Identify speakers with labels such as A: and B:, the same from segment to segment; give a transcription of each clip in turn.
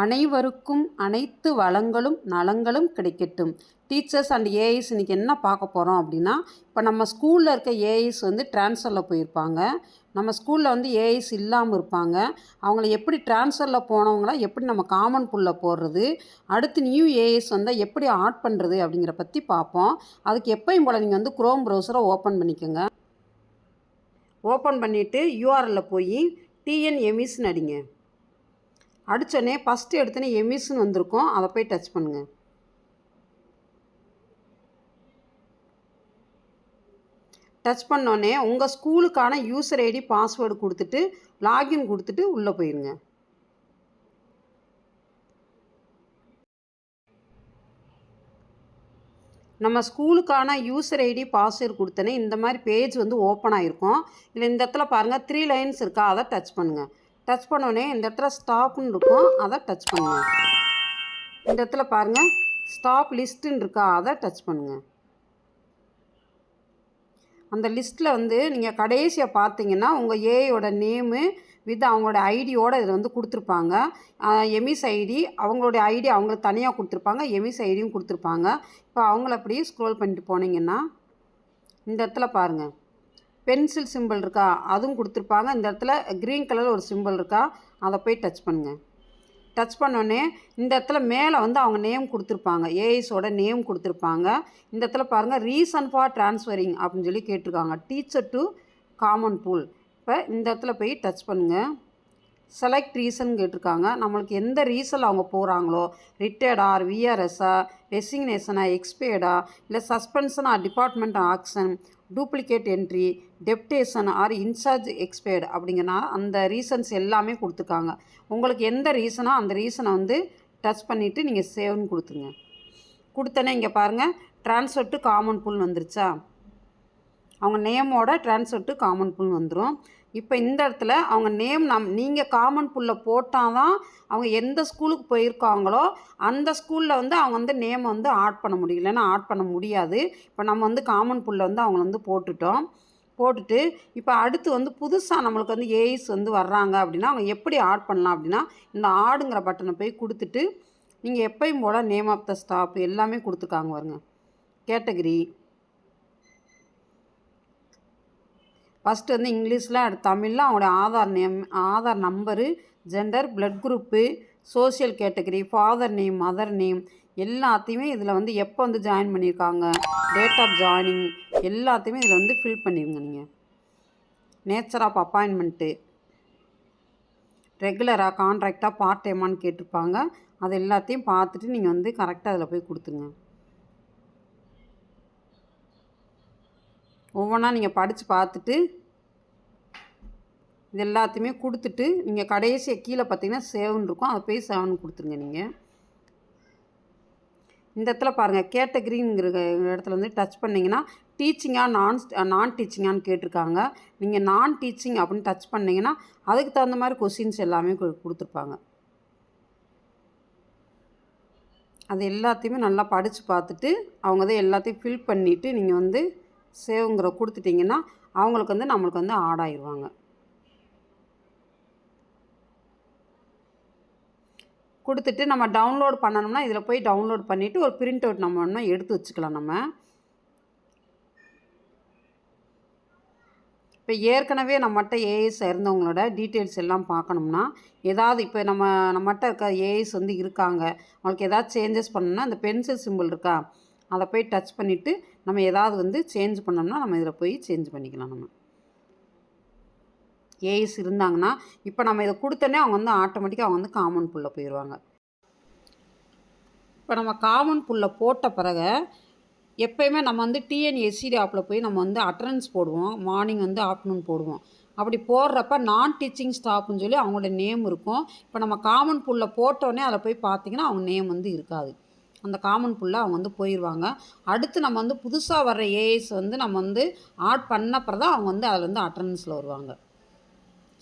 A: அனைவருக்கும் அனைத்து வளங்களும் நலங்களும் கிடைக்கட்டும். டீச்சர்ஸ் அண்ட் ஏஐஸ் இன்றைக்கி என்ன பார்க்க போகிறோம் அப்படின்னா இப்போ நம்ம ஸ்கூலில் இருக்க ஏஐஸ் வந்து ட்ரான்ஸ்ஃபரில் போயிருப்பாங்க. நம்ம ஸ்கூலில் வந்து ஏஐஸ் இல்லாமல் இருப்பாங்க. அவங்கள எப்படி ட்ரான்ஸ்ஃபரில் போனவங்கள எப்படி நம்ம காமன் புல்லில் போடுறது அடுத்து நியூ ஏஐஸ் வந்தால் எப்படி ஆட் பண்ணுறது அப்படிங்கிற பற்றி பார்ப்போம். அதுக்கு எப்பயும் போல் நீங்கள் வந்து குரோம் ப்ரௌசரை ஓப்பன் பண்ணிக்கோங்க. ஓப்பன் பண்ணிவிட்டு யூஆர்எல்ல போய் டிஎன்எம்இஸ்ன்னு அடிங்க. அடித்தோடனே ஃபஸ்ட்டு எடுத்தோன்னே எமிஸ்ன்னு வந்திருக்கும். அதை போய் டச் பண்ணுங்கள் டச் பண்ணோடனே உங்கள் ஸ்கூலுக்கான யூசர் ஐடி பாஸ்வேர்டு கொடுத்துட்டு லாகின் கொடுத்துட்டு உள்ளே போயிருங்க. நம்ம ஸ்கூலுக்கான யூசர் ஐடி பாஸ்வேர்டு கொடுத்தோன்னே இந்த மாதிரி பேஜ் வந்து ஓப்பன் ஆகிருக்கும் இல்லை இந்த இடத்துல பாருங்கள் த்ரீ லைன்ஸ் இருக்கா அதை டச் பண்ணுங்கள் டச் பண்ணோடனே இந்த இடத்துல ஸ்டாப்னு இருக்கும். அதை டச் பண்ணுங்கள் இந்த இடத்துல பாருங்கள் ஸ்டாப் லிஸ்ட்டுன்னு இருக்கா? அதை டச் பண்ணுங்கள் அந்த லிஸ்ட்டில் வந்து நீங்கள் கடைசியாக பார்த்தீங்கன்னா உங்கள் ஏஐயோட நேமு வித் அவங்களோட ஐடியோட இதில் வந்து கொடுத்துருப்பாங்க. எமிஸ் ஐடி அவங்களுடைய ஐடி அவங்களுக்கு தனியாக கொடுத்துருப்பாங்க. எமிஸ் ஐடியும் கொடுத்துருப்பாங்க. இப்போ அவங்கள அப்படியே ஸ்க்ரோல் பண்ணிட்டு போனீங்கன்னா இந்த இடத்துல பாருங்கள் பென்சில் சிம்பிள் இருக்கா? அதுவும் கொடுத்துருப்பாங்க. இந்த இடத்துல க்ரீன் கலர் ஒரு சிம்பிள் இருக்கா? அதை போய் டச் பண்ணுங்கள் டச் பண்ணோடனே இந்த இடத்துல மேலே வந்து அவங்க நேம் கொடுத்துருப்பாங்க. ஏஐஸோட நேம் கொடுத்துருப்பாங்க. இந்த இடத்துல பாருங்கள் ரீசன் ஃபார் ட்ரான்ஸ்ஃபரிங் அப்படின்னு சொல்லி கேட்டிருக்காங்க. டீச்சர் டு காமன் பூல் இப்போ இந்த இடத்துல போய் டச் பண்ணுங்கள் செலக்ட் ரீசன் கேட்டிருக்காங்க. நம்மளுக்கு எந்த ரீசனில் அவங்க போகிறாங்களோ ரிட்டையர்டா விஆர்எஸ்ஸா ரெசிக்னேஷனா எக்ஸ்பேர்டா இல்லை சஸ்பென்ஷனா department action duplicate entry deputation or in charge expired அப்படிங்கன்னா அந்த ரீசன்ஸ் எல்லாமே கொடுத்துருக்காங்க. உங்களுக்கு எந்த ரீசனோ அந்த ரீசனை வந்து டச் பண்ணிவிட்டு நீங்கள் சேவ்னு கொடுத்துங்க கொடுத்தனே இங்கே பாருங்கள் ட்ரான்ஸ்ஃபர் டு காமன் புல் வந்துருச்சா? அவங்க நேமோட ட்ரான்ஸ்ஃபர் டு காமன் புல் வந்துடும் இப்போ இந்த இடத்துல அவங்க நேம் நம் நீங்கள் காமன் புல்ல போட்டால் தான் அவங்க எந்த ஸ்கூலுக்கு போயிருக்காங்களோ அந்த ஸ்கூலில் வந்து அவங்க வந்து நேமை வந்து ஆட் பண்ண முடியும். இல்லைன்னா ஆட் பண்ண முடியாது. இப்போ நம்ம வந்து காமன் புல்ல வந்து அவங்கள வந்து போட்டுட்டோம். போட்டுட்டு இப்போ அடுத்து வந்து புதுசாக நம்மளுக்கு வந்து ஏஐஸ் வந்து வர்றாங்க அப்படின்னா அவங்க எப்படி ஆட் பண்ணலாம் அப்படின்னா இந்த ஆடுங்கிற பட்டனை போய் கொடுத்துட்டு நீங்கள் எப்பயும் போல் நேம் ஆஃப் த ஸ்டாப் எல்லாமே கொடுத்துருக்காங்க வருங்க கேட்டகரி ஃபஸ்ட்டு வந்து இங்கிலீஷில் அடுத்து தமிழில். அவங்களோட Aadhaar name Aadhaar number gender blood group social category father name mother name எல்லாத்தையுமே இதில் வந்து எப்போ வந்து ஜாயின் பண்ணியிருக்காங்க டேட் ஆஃப் ஜாயினிங் எல்லாத்தையுமே இதில் வந்து ஃபில் பண்ணிடுங்க நீங்கள் நேச்சர் ஆஃப் அப்பாயின்மெண்ட்டு ரெகுலராக கான்ட்ராக்டாக பார்ட் டைமான்னு கேட்டிருப்பாங்க. அது எல்லாத்தையும் பார்த்துட்டு நீங்கள் வந்து கரெக்டாக அதில் போய் கொடுத்துங்க ஒவ்வொன்றா நீங்கள் படித்து பார்த்துட்டு இது எல்லாத்தையுமே கொடுத்துட்டு நீங்கள் கடைசியாக கீழே பார்த்தீங்கன்னா சேவன் இருக்கும். அதை போய் சேவன் கொடுத்துருங்க நீங்கள் இந்த இடத்துல பாருங்கள் கேட்டகிரிங்கிற இடத்துல வந்து டச் பண்ணிங்கன்னா டீச்சிங்காக நான் நான் டீச்சிங்கான்னு கேட்டிருக்காங்க. நீங்கள் நான் டீச்சிங் அப்படின்னு டச் பண்ணிங்கன்னா அதுக்கு தகுந்த மாதிரி கொஷின்ஸ் எல்லாமே கொடுத்துருப்பாங்க. அது எல்லாத்தையுமே நல்லா படித்து பார்த்துட்டு அவங்க தான் எல்லாத்தையும் ஃபில் பண்ணிவிட்டு நீங்கள் வந்து சேவுங்கிற கொடுத்துட்டிங்கன்னா அவங்களுக்கு வந்து நம்மளுக்கு வந்து ஆட் ஆயிடுவாங்க கொடுத்துட்டு நம்ம டவுன்லோட் பண்ணணும்னா இதில் போய் டவுன்லோட் பண்ணிவிட்டு ஒரு பிரிண்ட் அவுட் நம்ம ஒன்றும் எடுத்து வச்சுக்கலாம் நம்ம. இப்போ ஏற்கனவே நம்மகிட்ட ஏஎஸ் இருந்தவங்களோட டீட்டெயில்ஸ் எல்லாம் பார்க்கணும்னா ஏதாவது இப்போ நம்ம நம்மகிட்ட இருக்க ஏஎஸ் வந்து இருக்காங்க. அவங்களுக்கு ஏதாவது சேஞ்சஸ் பண்ணணும்னா அந்த பென்சில் சிம்பிள் இருக்கா? அதை போய் டச் பண்ணிவிட்டு நம்ம ஏதாவது வந்து சேஞ்ச் பண்ணோம்னா நம்ம இதில் போய் சேஞ்ச் பண்ணிக்கலாம் நம்ம. ஏஎஸ் இருந்தாங்கன்னா இப்போ நம்ம இதை கொடுத்தோன்னே அவங்க வந்து ஆட்டோமேட்டிக்காக அவங்க வந்து காமன் புல்ல போயிடுவாங்க இப்போ நம்ம காமன் புல்ல போட்ட பிறகு எப்போயுமே நம்ம வந்து டிஎன்எஸ்சிடி ஆப்பில் போய் நம்ம வந்து அட்டண்டன்ஸ் போடுவோம். மார்னிங் வந்து ஆஃப்டர்நூன் போடுவோம். அப்படி போடுறப்ப நான் டீச்சிங் ஸ்டாஃப்னு சொல்லி அவங்களோட நேம் இருக்கும். இப்போ நம்ம காமன் புல்ல போட்டோன்னே அதில் போய் பார்த்தீங்கன்னா அவங்க நேம் வந்து இருக்காது. அந்த காமன் புல்லாக அவங்க வந்து போயிடுவாங்க அடுத்து நம்ம வந்து புதுசாக வர்ற ஏஐஸ் வந்து நம்ம வந்து ஆட் பண்ணப்புறம் தான் அவங்க வந்து அதில் வந்து அட்டண்டன்ஸில் வருவாங்க.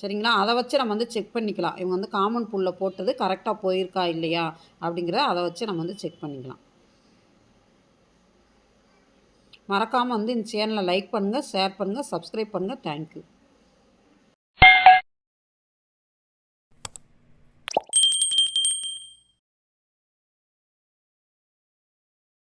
A: சரிங்களா? அதை வச்சு நம்ம வந்து செக் பண்ணிக்கலாம். இவங்க வந்து காமன் புல்லை போட்டது கரெக்டாக போயிருக்கா இல்லையா? அப்படிங்கிறத அதை வச்சு நம்ம வந்து செக் பண்ணிக்கலாம். மறக்காமல் வந்து இந்த சேனலை லைக் பண்ணுங்கள் ஷேர் பண்ணுங்கள் சப்ஸ்கிரைப் பண்ணுங்கள் தேங்க்யூ